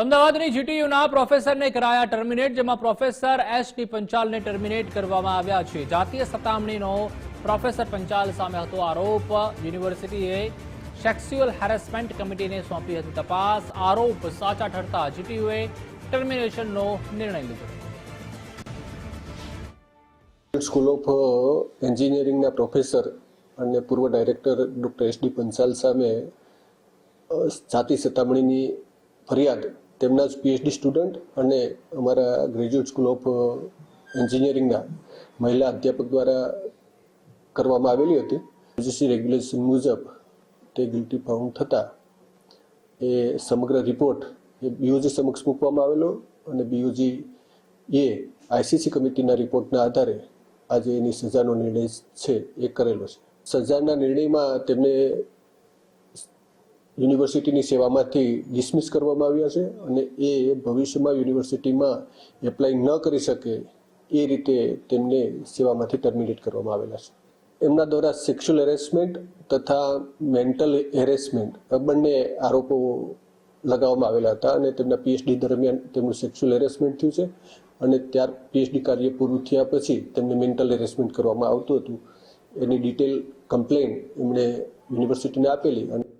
અમદાવાદની જીટીયુના પ્રોફેસરને કરાયા ટર્મિનેટ, જેમાં પ્રોફેસર એસ ટી પંચાલને ટર્મિનેટ કરવામાં આવ્યા છે. જાતીય સતામણીનો પ્રોફેસર પંચાલ સામે હતો આરોપ. યુનિવર્સિટીએ સેક્સ્યુઅલ હેરેસમેન્ટ કમિટીને સોંપી હતી તપાસ. આરોપ સાચા ઠરતા જીટીયુએ ટર્મિનેશનનો નિર્ણય લીધો. સ્કૂલ ઓફ એન્જિનિયરિંગના પ્રોફેસર અને પૂર્વ director doctor S D Panchal સામે જાતિ સતામણીની ફરિયાદ તેમના જ પીએચડી સ્ટુડન્ટ અને અમારા ગ્રેજ્યુએટ સ્કૂલ ઓફ એન્જિનિયરિંગના મહિલા અધ્યાપક દ્વારા કરવામાં આવેલી હતી. યુજીસી રેગ્યુલેશન મુજબ તે ગિલ્ટી ફાઉન્ડ થતાં એ સમગ્ર રિપોર્ટ એ બીઓજી સમક્ષ મૂકવામાં આવેલો અને બીઓજી એ આઈસીસી કમિટીના રિપોર્ટના આધારે આજે એની સજાનો નિર્ણય છે, એ કરેલો છે. સજાના નિર્ણયમાં તેમને યુનિવર્સિટીની સેવામાંથી ડિસમિસ કરવામાં આવ્યા છે અને એ ભવિષ્યમાં યુનિવર્સિટીમાં એપ્લાય ન કરી શકે એ રીતે તેમને સેવામાંથી ટર્મિનેટ કરવામાં આવેલા છે. એમના દ્વારા સેક્સ્યુઅલ હેરેસમેન્ટ તથા મેન્ટલ હેરેસમેન્ટ બંને આરોપો લગાવવામાં આવેલા હતા અને તેમના પીએચડી દરમિયાન તેમનું સેક્સ્યુઅલ હેરેસમેન્ટ થયું છે અને ત્યાર પીએચડી કાર્ય પૂરું થયા પછી તેમને મેન્ટલ હેરેસમેન્ટ કરવામાં આવતું હતું. એની ડિટેલ કમ્પ્લેન એમણે યુનિવર્સિટીને આપેલી અને